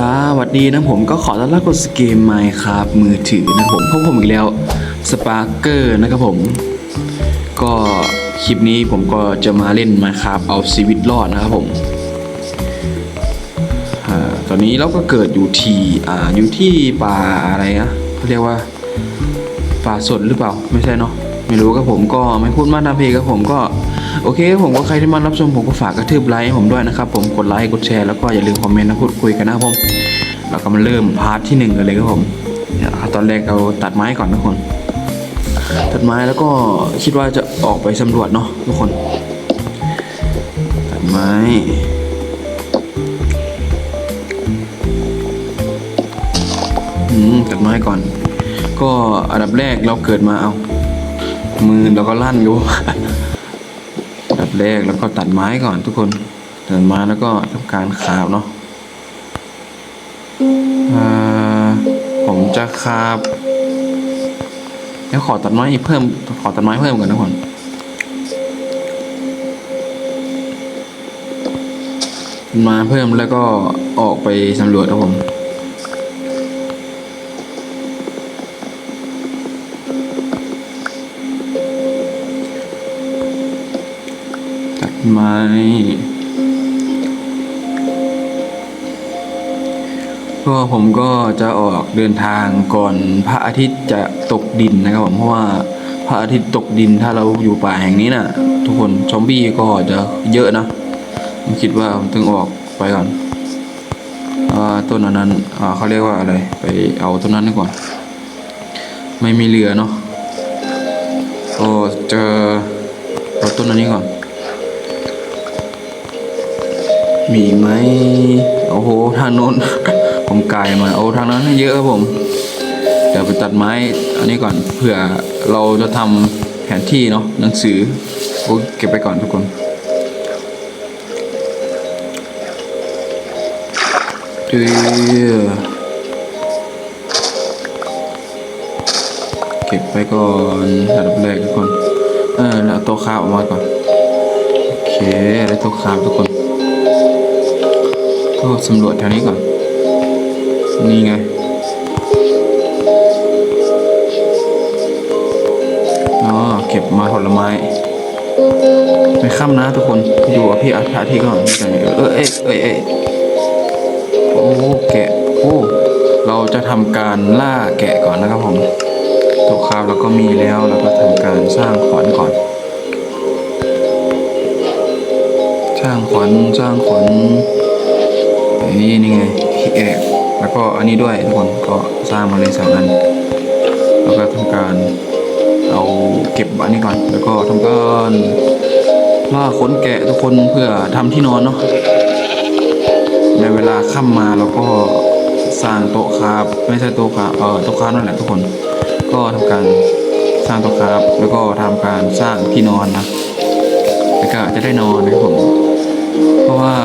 สวัสดีนะผมก็ขอต้อนรับเข้าสู่เกมไมค์ครับมือถือนะผมพบผมอีกแล้วสปาร์เกอร์นะครับผม ก็คลิปนี้ผมก็จะมาเล่นมาครับเอาชีวิตรอดนะครับผมอตอนนี้เราก็เกิดอยู่ที่อ่าอยู่ที่ป่าอะไรนะเขาเรียกว่าป่าสนหรือเปล่าไม่ใช่เนาะ ไม่รู้ครับผมก็ไม่พูดมากนะพี่ครับผมก็โอเคผมก็ใครที่มารับชมผมก็ฝากกระทืบไลค์ให้ผมด้วยนะครับผมกดไลค์กดแชร์แล้วก็อย่าลืมคอมเมนต์นะพูดคุยกันนะครับผมเราก็มาเริ่มพาร์ทที่หนึ่งกันเลยครับผมตอนแรกเอาตัดไม้ก่อนนะคนตัดไม้แล้วก็คิดว่าจะออกไปสำรวจเนาะทุกคน ตัดไม้อืมตัดไม้ก่อน ก็อันดับแรกเราเกิดมาเอา มือเราก็ลั่นอยู่อันดับแรกแล้วก็ตัดไม้ก่อนทุกคนตัดไม้แล้วก็ทำการคาบเนาะผมจะคาบเดี๋ยวขอตัดไม้เพิ่ม ขอตัดไม้เพิ่มก่อนนะคนม้เพิ่มแล้วก็ออกไปสำรวจครับผม ไม ก็ผมก็จะออกเดินทางก่อนพระอาทิตย์จะตกดินนะครับผมเพราะว่าพระอาทิตย์ตกดินถ้าเราอยู่ป่าแห่งนี้น่ะ ทุกคนซอมบี้ก็จะเยอะนะผมคิดว่าผมต้องออกไปก่อนอต้นนั้นเขาเรียกว่าอะไร ไปเอาต้นนั้นดีกว่าไม่มีเรือเนาะก็จอเอาต้นอันนี้ก่อน มีไหมโอ้โหทางโน้น ผมไกลมาโอ้ทางนั้นเยอะครับผม เดี๋ยวไปตัดไม้อันนี้ก่อนเผื่อเราจะทำแผนที่เนาะหนังสือโอ้เก็บไปก่อนทุกคนเดือเก็บไปก่อนอันดับแรกทุกคน เออแล้วโต๊ะข้าวออกมาก่อน โอเคได้โต๊ะข้าวทุกคน ก็สำรวจแถวนี้ก่อน นี่ไงอ๋อเก็บมาผลไม้ไม่ค่ำนะทุกคนอยู่กับพี่อาร์ตที่ก่อนเออเอ้ยเอยเอยโอ้แกะโอ้เราจะทำการล่าแกะก่อนนะครับผมตัวคราบเราก็มีแล้วเราก็ทำการสร้างขวานก่อน สร้างขวานสร้างขวาน นี่นี่ไงพิกแอกแล้วก็อันนี้ด้วยทุกคนก็สร้างมาเลยสองอันแล้วก็ทำการเอาเก็บอันนี้ก่อน แล้วก็ทำการล่าขนแกะทุกคนเพื่อทำที่นอนเนาะในเวลาค่ำมาเราก็สร้างโต๊ะคราบไม่ใช่โต๊ะคราบเออโต๊ะคราบนั่นแหละทุกคน ก็ทำการสร้างโต๊ะคราบแล้วก็ทำการสร้างที่นอนนะแล้วก็จะได้นอนนะครับผม เพราะว่า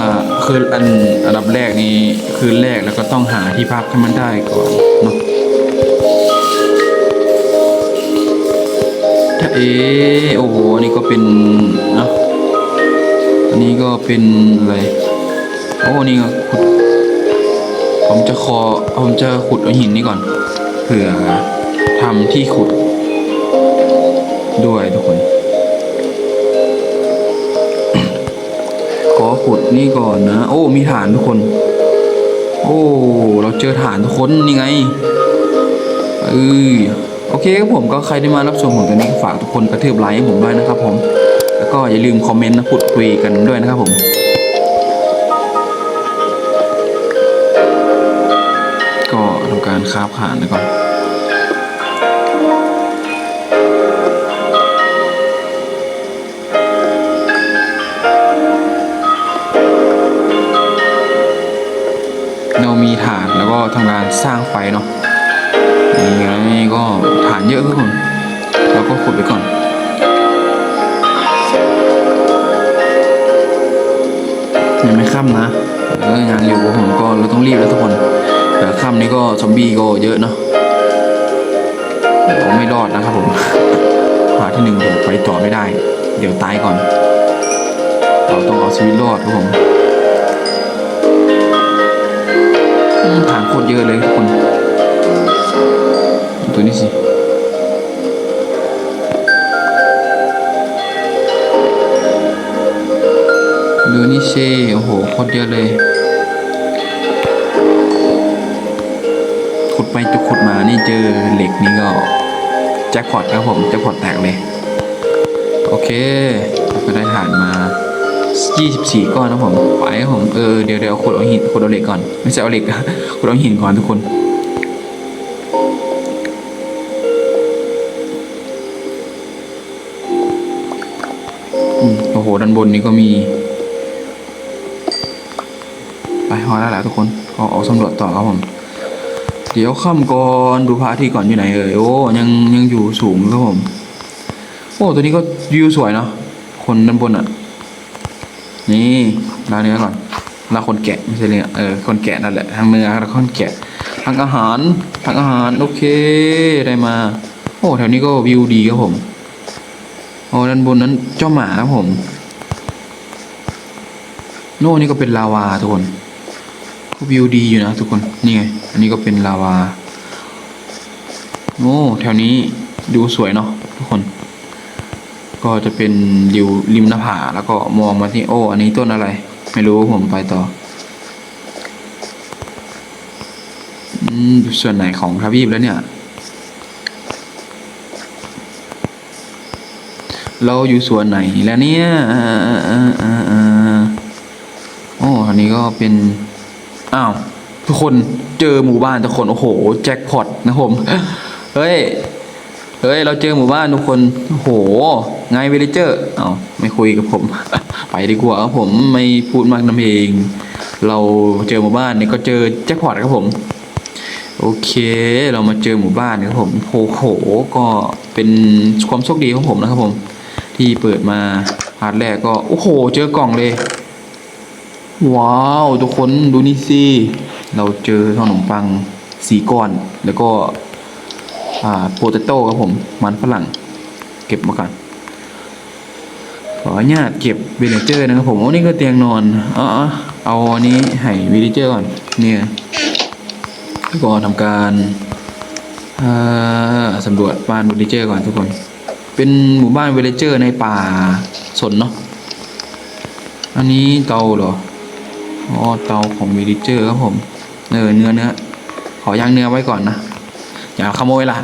คืออันอันดับแรกนี่คืนแรกแล้วก็ต้องหาที่พักให้มันได้ก่อนเนาะถ้าเอโอ้โหอันนี้ก็เป็นเนาะอันนี้ก็เป็นอะไรโอ้นี่ก็ขุดผมจะคอผมจะขุดเอาหินนี่ก่อนเผื่อทำที่ขุดด้วยทุกคน ขุดนี่ก่อนนะ โอ้ มีฐานทุกคน โอ้ เราเจอฐานทุกคนนี่ไงเอ้ยโอเคครับผมก็ใครได้มารับชมผมตอนนี้ฝากทุกคนกระทืบไลค์ให้ผมด้วยนะครับผม แล้วก็อย่าลืมคอมเมนต์นะพูดคุยกันด้วยนะครับผมก็ทำการคาบผ่านนะก่อน ทำการสร้างไฟเนาะนี่ไงก็ฐานเยอะทุกคนเราก็ขุดไปก่อนยังไม่ค่ำนะเออยังอยู่ผมก็เราต้องรีบแล้วทุกคนแต่ค่ำนี้ก็ซอมบี้ก็เยอะเนาะเดี๋ยวไม่รอดนะครับผมหาที่หนึ่งผมไปต่อไม่ได้ เดี๋ยวตายก่อน เราต้องเอาชีวิตรอดครับผม ตเยอะเลยทุกคนตัวนี้สิดูนี่สิโอ้โหโคตรเยอะเลยขุดไปจะขุดมานี่เจอเหล็กนี่ก็แจ็คพอตครับผมแจ็คพอตแตกเลย โอเค ก็ได้ฐานมา 24 ก้อนนะผมไปครับผมเออเดี๋ยวเดี๋ยวขุดเอาหินขุดเอาเหล็กก่อนไม่ใช่เอาเหล็กขุดเอาหินก่อนทุกคนโอ้โหด้านบนนี้ก็มี ไปพอแล้วแหละทุกคนขอออกสำรวจต่อครับผมเดี๋ยวค่ำก่อนดูพระอาทิตย์ก่อนอยู่ไหนเอ่ยโอ้ยังยังอยู่สูงครับผมโอ้ตัวนี้ก็วิวสวยเนาะคนด้านบนอะ นี่ลาเนื้อก่อนลาคนแกะไม่ใช่เลยเออคนแกะนั่นแหละทั้งเนื้อแล้วคนแกะทั้งอาหารทั้งอาหารโอเคได้มา โอ้แถวนี้ก็วิวดีครับผมโอ้ด้านบนนั้นเจ้าหมาครับผมโน่นนี่ก็เป็นลาวาทุกคนก็วิวดีอยู่นะทุกคนนี่ไงอันนี้ก็เป็นลาวาโอ้แถวนี้ดูสวยเนาะทุกคน ก็จะเป็นริวริมหน้าผาแล้วก็มองมาที่โอ้อันนี้ต้นอะไร ไม่รู้ผมไปต่ออืมอยู่ส่วนไหนของทวีปแล้วเนี่ย เราอยู่ส่วนไหนแล้วเนี่ยอ่าอ่าอ่าอ่าอ่าโอ้อันนี้ก็เป็นอ้าวทุกคนเจอหมู่บ้านทุกคนโอ้โห แจ็คพอตนะผมเฮ้ยเฮ้ย เราเจอหมู่บ้านทุกคนโอ้โห ไงเวลเจอร์เอาไม่คุยกับผม ไปดีกว่าครับผมไม่พูดมากน้ำเอง เราเจอหมู่บ้านเนี่ยก็เจอแจ็คพอตครับผม โอเคเรามาเจอหมู่บ้านครับผมโอ้โหก็เป็นความโชคดีของผมนะครับผม ที่เปิดมาพาร์ทแรกก็โอ้โห เจอกล่องเลย ว้าวทุกคนดูนี่สิเราเจอขนมปังสีก้อนแล้วก็อ่าโปเตโต้ครับผม มันฝรั่ง เก็บมาก่อน ขออนุญาตเก็บวิลเลเจอร์นะครับผมโอ้นี่ก็เตียงนอนอ๋อเอาอันนี้ให้วิลเลเจอร์ก่อนเนี่ยแล้วก็ทำการอ่าสำรวจบ้านวิลเลเจอร์ก่อนทุกคน เป็นหมู่บ้านวิลเลเจอร์ในป่าสนเนาะอันนี้เตาเหรออ๋อเตาของวิลเลเจอร์ครับผมเออเนื้อเนื้อขอย่างเนื้อไว้ก่อนนะอย่าขโมยล่ะ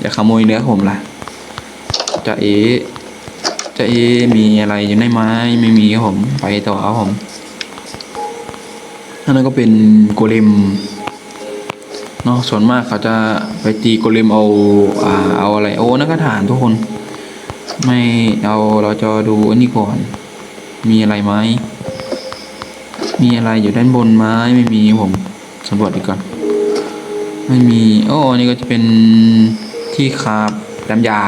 อย่าขโมยเนื้อผมล่ะจะเอ จะเอมีอะไรอยู่ในไม้ไม่มีครับผมไปต่อครับผมนนั้นก็เป็นโกเลมเนาะส่วนมากเขาจะไปตีโกเลมเอาอ่าเอาอะไรโอ้นักฐานทุกคน ไม่เอาเราจะดูอันนี้ก่อน มีอะไรไหมมีอะไรอยู่ด้านบนไหมไม่มีผมสำรวจดีก่อนไม่มีโอ้อันนี่ก็จะเป็นที่คาบน้ำยา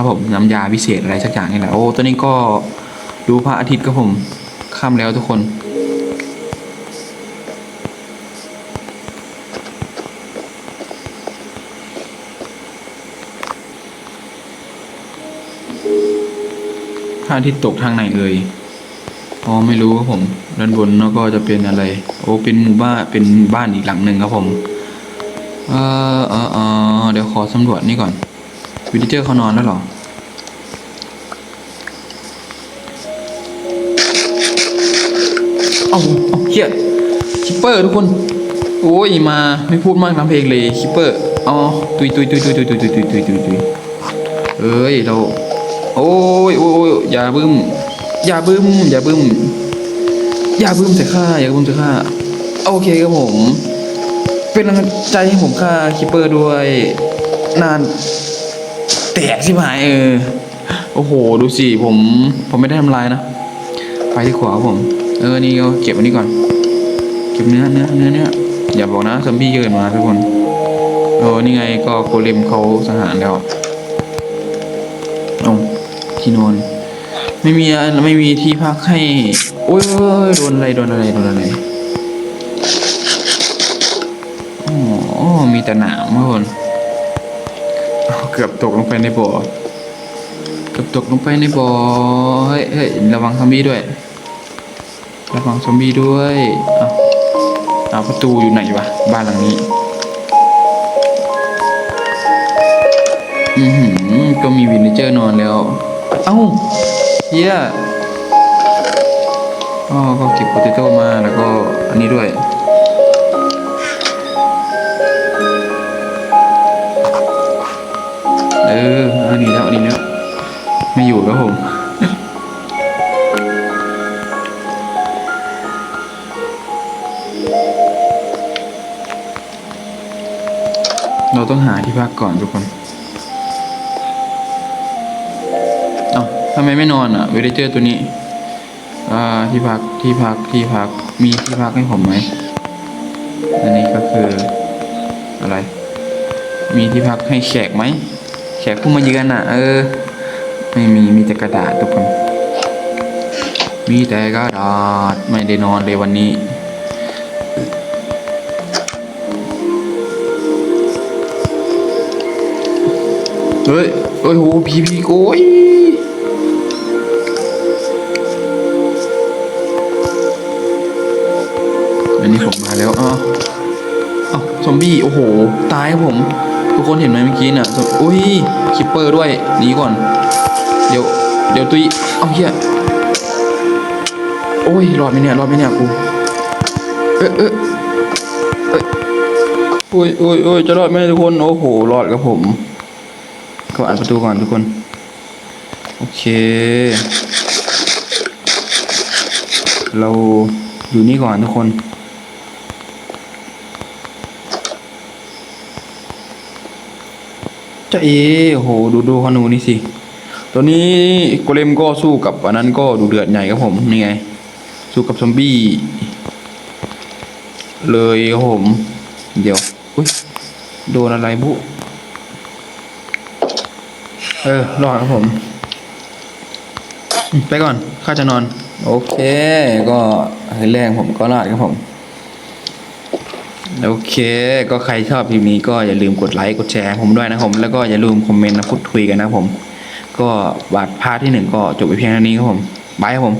ครับผมน้ำยาพิเศษอะไรสักอย่างนี่แหละโอ้ตัวนี้ก็ดูพระอาทิตย์ครับผมข้ามแล้วทุกคนพระอาทิตย์ตกทางไหนเอ่ยอ๋อไม่รู้ครับผมด้านบนแล้วก็จะเป็นอะไร โอ้เป็นหมู่บ้านเป็นบ้านอีกหลังหนึ่งครับผมเออเออเออเดี๋ยวขอสำรวจนี่ก่อน วิลเจอร์เขานอนแล้วหรอ เอาเอาเฮียคิปเปอร์ทุกคน โอ้ยมาไม่พูดมากน้ำเพลงเลยคิปเปอร์อ๋อตุยตุยตุยตุยตุยตุยตุยตุยตุยตุยตุยเอ้ยเรา โอ้ยโอ้ยอย่าบึ้ม อย่าบึ้ม อย่าบึ้ม อย่าบึ้มใส่ข้าอย่าบึ้มใส่ข้าโอเคครับผม เป็นกำลังใจให้ผมฆ่าคิปเปอร์ด้วย นาน ตกสิหายเออ โอ้โห ดูสิ ผม ผมไม่ได้ทำลายนะ ไปที่ขวาผม เออ นี่เอาเก็บอันนี้ก่อน เก็บเนื้อเนื้อเนื้อเนื้ออย่าบอกนะซอมบี้เกินมาทุกคน เออ นี่ไงก็โกเลมเขาสังหารแล้วเอาที่นอน ไม่มีอะไม่มีที่พักให้ โอ้ยโดนอะไร โดนอะไร โดนอะไรอ๋อมีแต่หนามทุกคน เกือบตกลงไปในบ่อ เกือบตกลงไปในบ่อ เฮ้ยเฮ้ยระวังซอมบี้ด้วย ระวังซอมบี้ด้วยเอาเอาประตูอยู่ไหนวะ บ้านหลังนี้ อือหือ ก็มีวินเจอร์นอนแล้ว เอ้าเฮียอ๋อก็เก็บโปเตโต้มาแล้วก็อันนี้ด้วย เอออันนี้แล้วอันนี้แล้ว ไม่อยู่แล้วผมเราต้องหาที่พักก่อนทุกคน เอ้าทำไมไม่นอนอะเวลเจอตัวนี้ อ่า ที่พัก ที่พัก ที่พัก มีที่พักให้ผมไหม อันนี้ก็คืออะไร มีที่พักให้แขกไหม แขกผู้มาเยือนอะ เออ ไม่มีมีแต่กระดาษทุกคน มีแต่กระดาษไม่ได้นอนเลยวันนี้เฮ้ยเฮ้ยโหพีพีโอ้ยอันนี้ผมมาแล้วอ้าวอ้าวซอมบี้ โอ้โห ตายผม ทุกคนเห็นไหมเมื่อกี้น่ะซอมอุ้ยคิปเปอร์ด้วยหนีก่อน เดี๋ยว เดี๋ยวตุยเอาเฮียโอ้ยรอดไหมเนี่ยรอดไหมเนี่ยกูเอ๊ะเอ๊ะเอ๊ะโอ้ยโอ้ยโอ้ยจะรอดไหมทุกคน โอ้โห รอดครับผมก็อ่านประตูก่อนทุกคน โอเค เราอยู่นี่ก่อนทุกคน จะเอโอ้โหดูดูฮานูนี่สิ ตัวนี้โกเลมก็สู้กับอันนั้นก็ดูเดือดใหญ่ครับผมนี่ไง สู้กับซอมบี้ เลยครับผม เดี๋ยวอุ้ยโดนอะไรบุ เออรอดครับผม ไปก่อนข้าจะนอน โอเค ก็คืนแรกผมก็รอดครับผม โอเค ก็ใครชอบคลิปนี้ก็อย่าลืมกดไลค์กดแชร์ผมด้วยนะผม แล้วก็อย่าลืมคอมเมนต์นะพูดคุยกันนะผม ก็บาดพาร์ทที่หนึ่งก็จบไปเพียงเท่านี้ครับผมบายครับผม